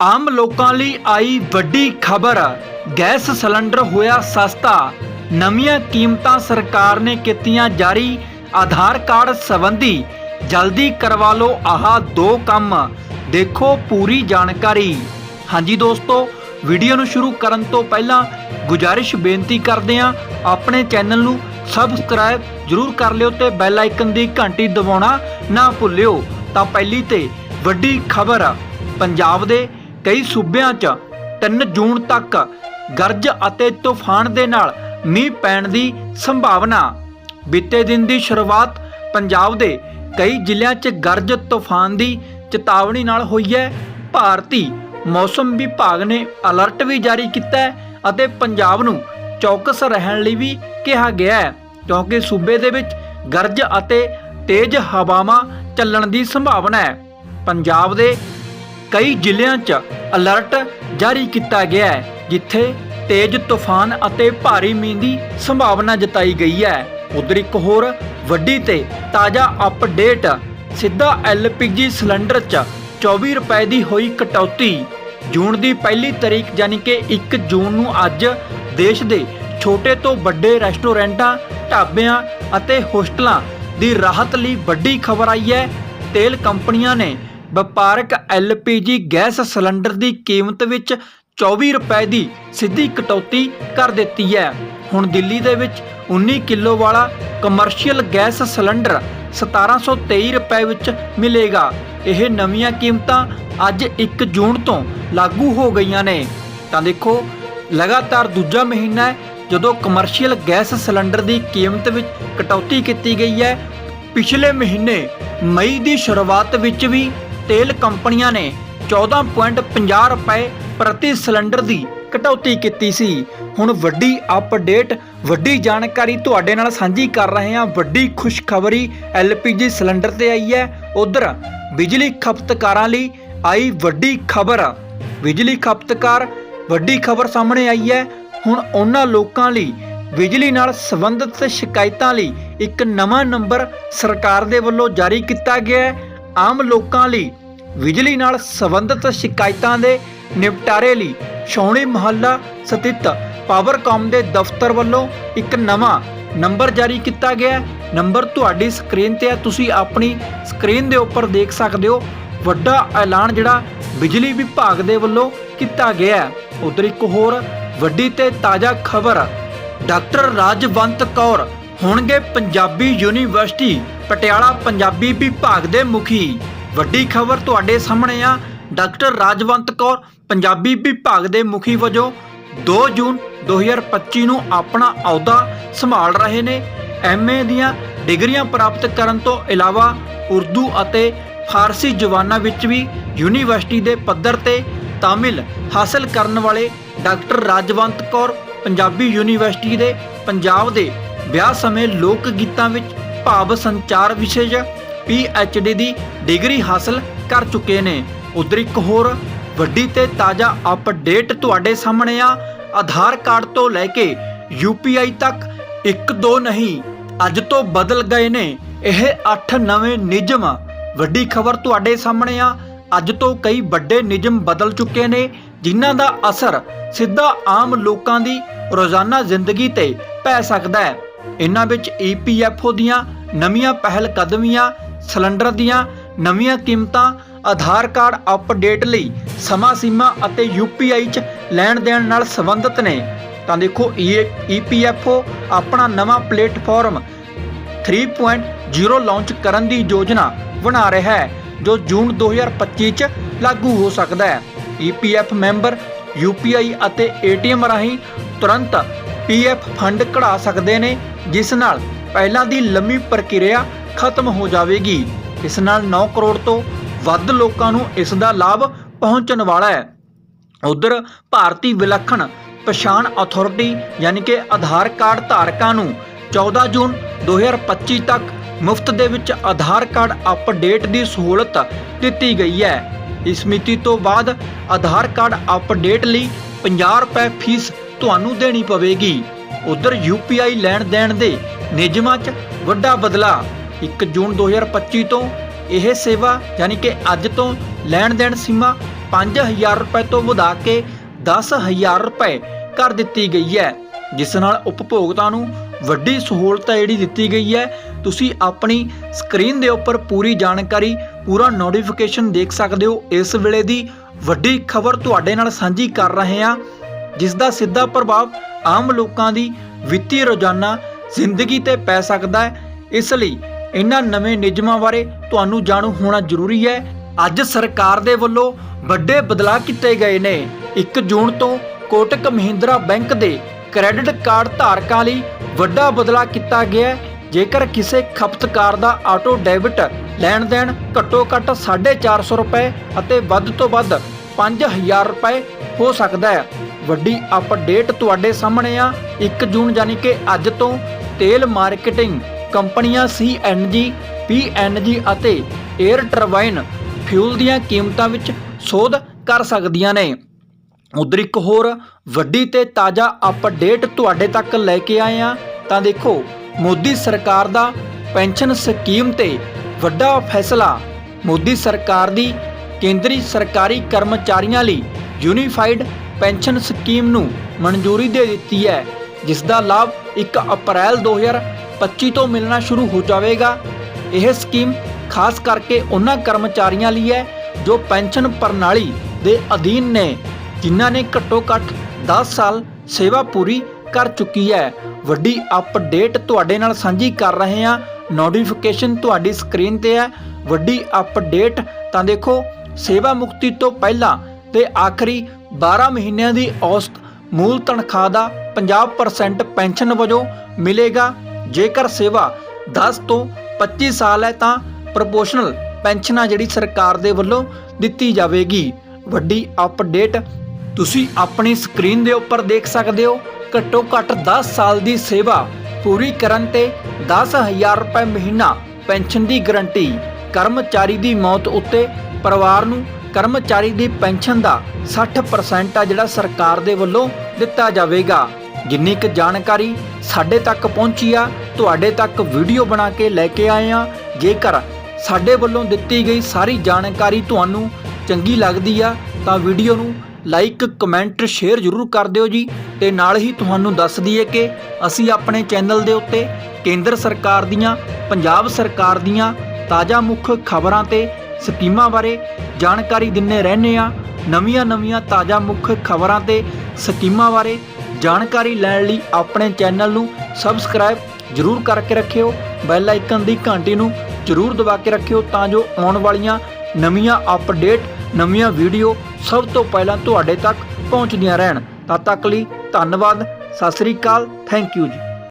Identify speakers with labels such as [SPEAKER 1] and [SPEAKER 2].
[SPEAKER 1] ਆਮ ਲੋਕਾਂ ਲਈ ਆਈ ਵੱਡੀ ਖਬਰ, ਗੈਸ ਸਿਲੰਡਰ ਹੋਇਆ ਸਸਤਾ। ਨਵੀਆਂ ਕੀਮਤਾਂ ਸਰਕਾਰ ਨੇ ਕੀਤੀਆਂ ਜਾਰੀ। ਆਧਾਰ ਕਾਰਡ ਸੰਬੰਧੀ ਜਲਦੀ ਕਰਵਾ ਲਓ ਆਹ ਦੋ ਕੰਮ। ਦੇਖੋ ਪੂਰੀ ਜਾਣਕਾਰੀ। ਹਾਂਜੀ ਦੋਸਤੋ, ਵੀਡੀਓ ਨੂੰ ਸ਼ੁਰੂ ਕਰਨ ਤੋਂ ਪਹਿਲਾਂ ਗੁਜਾਰਿਸ਼ ਬੇਨਤੀ ਕਰਦੇ ਹਾਂ, ਆਪਣੇ ਚੈਨਲ ਨੂੰ ਸਬਸਕ੍ਰਾਈਬ ਜਰੂਰ ਕਰ ਲਿਓ ਤੇ ਬੈਲ ਆਈਕਨ ਦੀ ਘੰਟੀ ਦਬਾਉਣਾ ਨਾ ਭੁੱਲਿਓ। ਤਾਂ ਪਹਿਲੀ ਤੇ ਵੱਡੀ ਖਬਰ, ਪੰਜਾਬ ਦੇ ਕਈ ਸੂਬਿਆਂ 'ਚ 3 ਜੂਨ ਤੱਕ ਗਰਜ ਅਤੇ ਤੂਫਾਨ ਦੇ ਨਾਲ ਮੀਂਹ ਪੈਣ ਦੀ ਸੰਭਾਵਨਾ। ਬੀਤੇ ਦਿਨ ਦੀ ਸ਼ੁਰੂਆਤ ਪੰਜਾਬ ਦੇ ਕਈ ਜ਼ਿਲ੍ਹਿਆਂ 'ਚ ਗਰਜ ਤੂਫਾਨ ਦੀ ਚੇਤਾਵਨੀ ਨਾਲ ਹੋਈ ਹੈ। ਭਾਰਤੀ ਮੌਸਮ ਵਿਭਾਗ ਨੇ ਅਲਰਟ ਵੀ ਜਾਰੀ ਕੀਤਾ ਹੈ ਅਤੇ ਪੰਜਾਬ ਨੂੰ ਚੌਕਸ ਰਹਿਣ ਲਈ ਵੀ ਕਿਹਾ ਗਿਆ ਹੈ, ਕਿਉਂਕਿ ਸੂਬੇ ਦੇ ਵਿੱਚ ਗਰਜ ਅਤੇ ਤੇਜ਼ ਹਵਾਵਾਂ ਚੱਲਣ ਦੀ ਸੰਭਾਵਨਾ ਹੈ। ਪੰਜਾਬ ਦੇ ਕਈ ਜ਼ਿਲ੍ਹਿਆਂ 'ਚ ਅਲਰਟ ਜਾਰੀ ਕੀਤਾ ਗਿਆ ਹੈ, ਜਿੱਥੇ ਤੇਜ਼ ਤੂਫਾਨ ਅਤੇ ਭਾਰੀ ਮੀਂਹ ਦੀ ਸੰਭਾਵਨਾ ਜਤਾਈ ਗਈ ਹੈ। ਉਧਰ ਇੱਕ ਹੋਰ ਵੱਡੀ ਤੇ ਤਾਜ਼ਾ ਅਪਡੇਟ ਸਿੱਧਾ ਐਲਪੀਜੀ ਸਿਲੰਡਰ 'ਚ 24 ਰੁਪਏ ਦੀ ਹੋਈ ਕਟੌਤੀ। ਜੂਨ ਦੀ ਪਹਿਲੀ ਤਰੀਕ ਯਾਨੀ ਕਿ 1 ਜੂਨ ਨੂੰ ਅੱਜ ਦੇਸ਼ ਦੇ ਛੋਟੇ ਤੋਂ ਵੱਡੇ ਰੈਸਟੋਰੈਂਟਾਂ, ਢਾਬਿਆਂ ਅਤੇ ਹੋਸਟਲਾਂ ਦੀ ਰਾਹਤ ਲਈ ਵੱਡੀ ਖਬਰ ਆਈ ਹੈ। ਤੇਲ ਕੰਪਨੀਆਂ ਨੇ ਵਪਾਰਕ ਐਲਪੀਜੀ ਗੈਸ ਸਿਲੰਡਰ ਦੀ ਕੀਮਤ ਵਿੱਚ 24 ਰੁਪਏ ਦੀ ਸਿੱਧੀ ਕਟੌਤੀ ਕਰ ਦਿੱਤੀ ਹੈ। ਹੁਣ ਦਿੱਲੀ ਦੇ ਵਿੱਚ 19 ਕਿਲੋ ਵਾਲਾ ਕਮਰਸ਼ੀਅਲ ਗੈਸ ਸਿਲੰਡਰ 1723 ਰੁਪਏ ਵਿੱਚ ਮਿਲੇਗਾ। ਇਹ ਨਵੀਆਂ ਕੀਮਤਾਂ ਅੱਜ 1 ਜੂਨ ਤੋਂ ਲਾਗੂ ਹੋ ਗਈਆਂ ਨੇ। ਤਾਂ ਦੇਖੋ, ਲਗਾਤਾਰ ਦੂਜਾ ਮਹੀਨਾ ਹੈ, ਜਦੋਂ ਕਮਰਸ਼ੀਅਲ ਗੈਸ ਸਿਲੰਡਰ ਦੀ ਕੀਮਤ ਵਿੱਚ ਕਟੌਤੀ ਕੀਤੀ ਗਈ ਹੈ। ਪਿਛਲੇ ਮਹੀਨੇ ਮਈ ਦੀ ਸ਼ੁਰੂਆਤ ਵਿੱਚ ਵੀ ਤੇਲ ਕੰਪਨੀਆਂ ਨੇ 14.50 ਰੁਪਏ ਪ੍ਰਤੀ ਸਿਲੰਡਰ ਦੀ ਕਟੌਤੀ ਕੀਤੀ ਸੀ। ਹੁਣ ਵੱਡੀ ਅਪਡੇਟ, ਵੱਡੀ ਜਾਣਕਾਰੀ ਤੁਹਾਡੇ ਨਾਲ ਸਾਂਝੀ ਕਰ ਰਹੇ ਹਾਂ। ਵੱਡੀ ਖੁਸ਼ਖਬਰੀ ਐਲਪੀਜੀ ਸਿਲੰਡਰ ਤੇ ਆਈ ਹੈ। ਉਧਰ ਬਿਜਲੀ ਖਪਤਕਾਰਾਂ ਲਈ ਆਈ ਵੱਡੀ ਖਬਰ। ਬਿਜਲੀ ਖਪਤਕਾਰ, ਵੱਡੀ ਖਬਰ ਸਾਹਮਣੇ ਆਈ ਹੈ। ਹੁਣ ਉਹਨਾਂ ਲੋਕਾਂ ਲਈ ਬਿਜਲੀ ਨਾਲ ਸੰਬੰਧਿਤ ਸ਼ਿਕਾਇਤਾਂ ਲਈ ਇੱਕ ਨਵਾਂ ਨੰਬਰ ਸਰਕਾਰ ਦੇ ਵੱਲੋਂ ਜਾਰੀ ਕੀਤਾ ਗਿਆ ਹੈ। ਆਮ ਲੋਕਾਂ ਲਈ ਬਿਜਲੀ ਨਾਲ ਸੰਬੰਧਿਤ ਸ਼ਿਕਾਇਤਾਂ ਦੇ ਨਿਪਟਾਰੇ ਲਈ ਸ਼ੌਣੀ ਮਹੱਲਾ ਸਥਿਤ ਪਾਵਰਕਾਮ ਦੇ ਦਫ਼ਤਰ ਵੱਲੋਂ ਇੱਕ ਨਵਾਂ ਨੰਬਰ ਜਾਰੀ ਕੀਤਾ ਗਿਆ ਨੰਬਰ ਤੁਹਾਡੀ ਸਕਰੀਨ ਤੇ ਹੈ। ਤੁਸੀਂ ਆਪਣੀ ਸਕਰੀਨ ਦੇ ਉੱਪਰ ਦੇਖ ਸਕਦੇ ਹੋ। ਵੱਡਾ ਐਲਾਨ ਜਿਹੜਾ ਬਿਜਲੀ ਵਿਭਾਗ ਦੇ ਵੱਲੋਂ ਕੀਤਾ ਗਿਆ ਹੈ। ਉਧਰ ਇੱਕ ਹੋਰ ਵੱਡੀ ਤੇ ਤਾਜ਼ਾ ਖਬਰ, ਡਾਕਟਰ ਰਾਜਵੰਤ ਕੌਰ ਹੋਣਗੇ ਪੰਜਾਬੀ ਯੂਨੀਵਰਸਿਟੀ, ਪਟਿਆਲਾ ਪੰਜਾਬੀ ਵਿਭਾਗ ਦੇ ਮੁਖੀ। ਵੱਡੀ ਖਬਰ ਤੁਹਾਡੇ ਸਾਹਮਣੇ ਆ, ਡਾਕਟਰ ਰਾਜਵੰਤ ਕੌਰ, ਪੰਜਾਬੀ ਵਿਭਾਗ ਦੇ ਮੁਖੀ ਵਜੋਂ 2 ਜੂਨ 2025 ਨੂੰ ਆਪਣਾ ਅਹੁਦਾ ਸੰਭਾਲ ਰਹੇ ਨੇ। ਐਮਏ ਦੀਆਂ ਡਿਗਰੀਆਂ ਪ੍ਰਾਪਤ ਕਰਨ ਤੋਂ ਇਲਾਵਾ ਉਰਦੂ ਅਤੇ ਫਾਰਸੀ ਜ਼ੁਬਾਨਾਂ ਵਿੱਚ ਵੀ ਯੂਨੀਵਰਸਿਟੀ ਦੇ ਪੱਧਰ ਤੇ ਤਾਮਿਲ ਹਾਸਲ ਕਰਨ ਵਾਲੇ ਡਾਕਟਰ ਰਾਜਵੰਤ ਕੌਰ, ਪੰਜਾਬੀ ਯੂਨੀਵਰਸਿਟੀ ਦੇ ਪੰਜਾਬ ਦੇ ਵਿਆਹ ਸਮੇਂ ਲੋਕ ਗੀਤਾਂ ਵਿੱਚ ਭਾਵ ਸੰਚਾਰ ਵਿਸ਼ੇ 'ਚ ਡੀ ਦੀ ਡਿਗਰੀ ਹਾਸਲ ਕਰ ਚੁੱਕੇ ਨੇ। ਉਧਰ ਇੱਕ ਹੋਰ, ਵੱਡੀ ਤੇ ਤਾਜ਼ਾ ਅਪਡੇਟ ਤੁਹਾਡੇ ਸਾਹਮਣੇ ਆ। ਆਧਾਰ ਕਾਰਡ ਤੋਂ ਲੈ ਕੇ ਯੂਪੀਆਈ ਤੱਕ ਇੱਕ ਦੋ ਨਹੀਂ, ਅੱਜ ਤੋਂ ਬਦਲ ਗਏ ਨੇ। ਇਹ 8 ਨਵੇਂ ਨਿਯਮ। ਵੱਡੀ ਖਬਰ ਤੁਹਾਡੇ ਸਾਹਮਣੇ ਆ। ਅੱਜ ਤੋਂ ਕਈ ਵੱਡੇ ਨਿਯਮ ਬਦਲ ਚੁੱਕੇ ਨੇ, ਜਿਨ੍ਹਾਂ ਦਾ ਅਸਰ ਸਿੱਧਾ ਆਮ ਲੋਕਾਂ ਦੀ ਰੋਜ਼ਾਨਾ ਜ਼ਿੰਦਗੀ ਤੇ ਪੈ ਸਕਦਾ ਹੈ। ਇਹਨਾਂ ਵਿੱਚ ਈਪੀਐਫਓ ਦੀਆਂ ਨਵੀਆਂ ਪਹਿਲ ਕਦਮੀਆਂ, ਸਿਲੰਡਰ ਦੀਆਂ ਨਵੀਆਂ ਕੀਮਤਾਂ, ਆਧਾਰ ਕਾਰਡ ਅਪਡੇਟ ਲਈ ਸਮਾਂ ਸੀਮਾ ਅਤੇ ਯੂਪੀਆਈ 'ਚ ਲੈਣ ਦੇਣ ਨਾਲ ਸੰਬੰਧਿਤ ਨੇ। ਤਾਂ ਦੇਖੋ ਈਪੀਐਫਓ ਆਪਣਾ ਨਵਾਂ ਪਲੇਟਫਾਰਮ 3.0 ਲਾਂਚ ਕਰਨ ਦੀ ਯੋਜਨਾ ਬਣਾ ਰਿਹਾ ਹੈ, ਜੋ ਜੂਨ 2025 ਚ ਲਾਗੂ ਹੋ ਸਕਦਾ ਹੈ। ਈਪੀਐਫ ਮੈਂਬਰ ਯੂਪੀਆਈ ਅਤੇ ਏਟੀਐਮ ਰਾਹੀਂ ਤੁਰੰਤ ਪੀਐਫ ਫੰਡ ਕਢਾ ਸਕਦੇ ਨੇ, ਜਿਸ ਨਾਲ ਪਹਿਲਾਂ ਦੀ ਲੰਮੀ ਪ੍ਰਕਿਰਿਆ ਖਤਮ ਹੋ ਜਾਵੇਗੀ। ਇਸ ਨਾਲ 9 ਕਰੋੜ ਤੋਂ ਵੱਧ ਲੋਕਾਂ ਨੂੰ ਇਸ ਦਾ ਲਾਭ ਪਹੁੰਚਣ ਵਾਲਾ ਹੈ। ਉਧਰ ਭਾਰਤੀ ਵਿਲੱਖਣ ਪਛਾਣ ਅਥਾਰਟੀ ਯਾਨੀ ਕਿ ਆਧਾਰ ਕਾਰਡ ਧਾਰਕਾਂ ਨੂੰ 14 ਜੂਨ 2025 ਤੱਕ ਮੁਫਤ ਦੇ ਵਿੱਚ ਆਧਾਰ ਕਾਰਡ ਅਪਡੇਟ ਦੀ ਸਹੂਲਤ ਦਿੱਤੀ ਗਈ ਹੈ। ਇਸ ਮਿਤੀ ਤੋਂ ਬਾਅਦ ਆਧਾਰ ਕਾਰਡ ਅਪਡੇਟ ਲਈ 50 ਰੁਪਏ ਫੀਸ ਤੁਹਾਨੂੰ ਦੇਣੀ ਪਵੇਗੀ। ਉਧਰ ਯੂਪੀਆਈ ਲੈਣ ਦੇਣ ਦੇ ਨਿਯਮਾਂ 'ਚ ਵੱਡਾ ਬਦਲਾਅ 1 ਜੂਨ 2025 ਤੋਂ ਇਹ ਸੇਵਾ ਯਾਨੀ ਕਿ ਅੱਜ ਤੋਂ ਲੈਣ ਦੇਣ ਸੀਮਾ 5000 ਰੁਪਏ ਤੋਂ ਵਧਾ ਕੇ 10000 ਰੁਪਏ ਕਰ ਦਿੱਤੀ ਗਈ ਹੈ। ਜਿਸ ਨਾਲ ਉਪਭੋਗਤਾ ਨੂੰ ਵੱਡੀ ਸਹੂਲਤ ਜਿਹੜੀ ਦਿੱਤੀ ਗਈ ਹੈ। ਤੁਸੀਂ ਆਪਣੀ ਸਕਰੀਨ ਦੇ ਉੱਪਰ ਪੂਰੀ ਜਾਣਕਾਰੀ, ਪੂਰਾ ਨੋਟੀਫਿਕੇਸ਼ਨ ਦੇਖ ਸਕਦੇ ਹੋ। ਇਸ ਵੇਲੇ ਦੀ ਵੱਡੀ ਖਬਰ ਤੁਹਾਡੇ ਨਾਲ ਸਾਂਝੀ ਕਰ ਰਹੇ ਹਾਂ। ਜਿਸ ਦਾ ਸਿੱਧਾ ਪ੍ਰਭਾਵ ਆਮ ਲੋਕਾਂ ਦੀ ਵਿੱਤੀ ਰੋਜ਼ਾਨਾ ਜ਼ਿੰਦਗੀ ਤੇ ਪੈ ਸਕਦਾ ਹੈ। ਇਸ ਲਈ ਇਹਨਾਂ ਨਵੇਂ ਨਿਯਮਾਂ ਬਾਰੇ ਤੁਹਾਨੂੰ ਜਾਣੂ ਹੋਣਾ ਜ਼ਰੂਰੀ ਹੈ। ਅੱਜ ਸਰਕਾਰ ਦੇ ਵੱਲੋਂ ਵੱਡੇ ਬਦਲਾਅ ਕੀਤੇ ਗਏ ਨੇ। 1 ਜੂਨ ਤੋਂ ਕੋਟਕ ਮਹਿੰਦਰਾ ਬੈਂਕ ਦੇ ਕ੍ਰੈਡਿਟ ਕਾਰਡ ਧਾਰਕਾਂ ਲਈ ਵੱਡਾ ਬਦਲਾਅ ਕੀਤਾ ਗਿਆ ਹੈ। ਜੇਕਰ ਕਿਸੇ ਖਪਤਕਾਰ ਦਾ ਆਟੋ ਡੈਬਿਟ ਲੈਣ ਦੇਣ ਘੱਟੋ ਘੱਟ 450 ਰੁਪਏ ਅਤੇ ਵੱਧ ਤੋਂ ਵੱਧ 5000 ਰੁਪਏ ਹੋ ਸਕਦਾ ਹੈ। ਵੱਡੀ ਅਪਡੇਟ ਤੁਹਾਡੇ ਸਾਹਮਣੇ ਆ। 1 ਜੂਨ ਯਾਨੀ ਕਿ ਅੱਜ ਤੋਂ ਤੇਲ ਮਾਰਕੀਟਿੰਗ ਕੰਪਨੀਆਂ CNG PNG ਅਤੇ 에ਅਰ ਟਰਬਾਈਨ ਫਿਊਲ ਦੀਆਂ ਕੀਮਤਾਂ ਵਿੱਚ ਸੋਧ ਕਰ ਸਕਦੀਆਂ ਨੇ। ਉਧਰ ਇੱਕ ਹੋਰ ਵੱਡੀ ਤੇ ਤਾਜ਼ਾ ਅਪਡੇਟ ਤੁਹਾਡੇ ਤੱਕ ਲੈ ਕੇ ਆਏ ਆ। ਤਾਂ ਦੇਖੋ, ਮੋਦੀ ਸਰਕਾਰ ਦਾ ਪੈਨਸ਼ਨ ਸਕੀਮ ਤੇ ਵੱਡਾ ਫੈਸਲਾ। ਮੋਦੀ ਸਰਕਾਰ ਦੀ ਕੇਂਦਰੀ ਸਰਕਾਰੀ ਕਰਮਚਾਰੀਆਂ ਲਈ ਯੂਨੀਫਾਈਡ ਪੈਨਸ਼ਨ ਸਕੀਮ ਨੂੰ ਮਨਜ਼ੂਰੀ ਦੇ ਦਿੱਤੀ ਹੈ, ਜਿਸ ਦਾ ਲਾਭ 1 ਅਪ੍ਰੈਲ 2025 ਤੋਂ ਮਿਲਣਾ ਸ਼ੁਰੂ ਹੋ ਜਾਵੇਗਾ। ਇਹ ਸਕੀਮ ਖਾਸ ਕਰਕੇ ਉਹਨਾਂ ਕਰਮਚਾਰੀਆਂ ਲਈ ਹੈ, ਜੋ ਪੈਨਸ਼ਨ ਪ੍ਰਣਾਲੀ ਦੇ ਅਧੀਨ ਨੇ, ਜਿਨ੍ਹਾਂ ਨੇ ਘੱਟੋ ਘੱਟ 10 ਸਾਲ ਸੇਵਾ ਪੂਰੀ ਕਰ ਚੁੱਕੀ ਹੈ। ਵੱਡੀ ਅਪਡੇਟ ਤੁਹਾਡੇ ਨਾਲ ਸਾਂਝੀ ਕਰ ਰਹੇ ਹਾਂ। ਨੋਟੀਫਿਕੇਸ਼ਨ ਤੁਹਾਡੀ ਸਕਰੀਨ ਤੇ ਹੈ। ਵੱਡੀ ਅਪਡੇਟ ਤਾਂ ਦੇਖੋ ਸੇਵਾ ਮੁਕਤੀ ਤੋਂ ਪਹਿਲਾਂ ਤੇ ਆਖਰੀ 12 ਮਹੀਨਿਆਂ ਦੀ ਔਸਤ ਮੂਲ ਤਨਖਾਹ ਦਾ 50% ਪੈਨਸ਼ਨ ਵਜੋਂ ਮਿਲੇਗਾ। ਜੇਕਰ ਸੇਵਾ 10 ਤੋਂ 25 ਸਾਲ ਹੈ ਤਾਂ ਪ੍ਰੋਪੋਰਸ਼ਨਲ ਪੈਨਸ਼ਨ ਆ ਜਿਹੜੀ ਸਰਕਾਰ ਦੇ ਵੱਲੋਂ ਦਿੱਤੀ ਜਾਵੇਗੀ। ਵੱਡੀ ਅਪਡੇਟ ਤੁਸੀਂ ਆਪਣੀ ਸਕਰੀਨ ਦੇ ਉੱਪਰ ਦੇਖ ਸਕਦੇ ਹੋ। ਘੱਟੋ ਘੱਟ 10 ਸਾਲ ਦੀ ਸੇਵਾ ਪੂਰੀ ਕਰਨ ਤੇ 10000 ਰੁਪਏ ਮਹੀਨਾ ਪੈਨਸ਼ਨ ਦੀ ਗਰੰਟੀ। ਕਰਮਚਾਰੀ ਦੀ ਮੌਤ ਉੱਤੇ ਪਰਿਵਾਰ ਨੂੰ ਕਰਮਚਾਰੀ ਦੀ ਪੈਨਸ਼ਨ ਦਾ 60% ਆ ਜਿਹੜਾ ਸਰਕਾਰ ਦੇ ਵੱਲੋਂ ਦਿੱਤਾ ਜਾਵੇਗਾ। ਜਿੰਨੀ ਕੁ ਜਾਣਕਾਰੀ ਸਾਡੇ ਤੱਕ ਪਹੁੰਚੀ ਆ, ਤੁਹਾਡੇ ਤੱਕ ਵੀਡੀਓ ਬਣਾ ਕੇ ਲੈ ਕੇ ਆਏ ਆ। ਜੇਕਰ ਸਾਡੇ ਵੱਲੋਂ ਦਿੱਤੀ ਗਈ ਸਾਰੀ ਜਾਣਕਾਰੀ ਤੁਹਾਨੂੰ ਚੰਗੀ ਲੱਗਦੀ ਆ, ਤਾਂ ਵੀਡੀਓ ਨੂੰ ਲਾਈਕ, ਕਮੈਂਟ ਸ਼ੇਅਰ ਜ਼ਰੂਰ ਕਰ ਦਿਓ ਜੀ। ਤੇ ਨਾਲ ਹੀ ਤੁਹਾਨੂੰ ਦੱਸ ਦਈਏ ਕਿ ਅਸੀਂ ਆਪਣੇ ਚੈਨਲ ਦੇ ਉੱਤੇ ਕੇਂਦਰ ਸਰਕਾਰ ਦੀਆਂ, ਪੰਜਾਬ ਸਰਕਾਰ ਦੀਆਂ ਤਾਜ਼ਾ ਮੁੱਖ ਖਬਰਾਂ ਤੇ ਸਕੀਮਾਂ ਬਾਰੇ ਜਾਣਕਾਰੀ ਦਿੰਨੇ ਰਹਿੰਦੇ ਆ ਨਵੀਆਂ-ਨਵੀਆਂ ਤਾਜ਼ਾ ਮੁੱਖ ਖਬਰਾਂ ਤੇ ਸਕੀਮਾਂ ਬਾਰੇ ਜਾਣਕਾਰੀ ਲੈਣ ਲਈ ਆਪਣੇ ਚੈਨਲ ਨੂੰ ਸਬਸਕ੍ਰਾਈਬ ਜ਼ਰੂਰ ਕਰਕੇ ਰੱਖਿਓ। ਬੈਲ ਆਈਕਨ ਦੀ ਘੰਟੀ ਨੂੰ ਜ਼ਰੂਰ ਦਬਾ ਕੇ ਰੱਖਿਓ ਤਾਂ ਜੋ ਆਉਣ ਵਾਲੀਆਂ ਨਵੀਆਂ ਅਪਡੇਟ, ਨਵੀਆਂ ਵੀਡੀਓ ਸਭ ਤੋਂ ਪਹਿਲਾਂ ਤੁਹਾਡੇ ਤੱਕ ਪਹੁੰਚਦੀਆਂ ਰਹਿਣ। ਤਦ ਤੱਕ ਲਈ ਧੰਨਵਾਦ। ਸਤਿ ਸ੍ਰੀ ਅਕਾਲ। ਥੈਂਕ ਯੂ ਜੀ।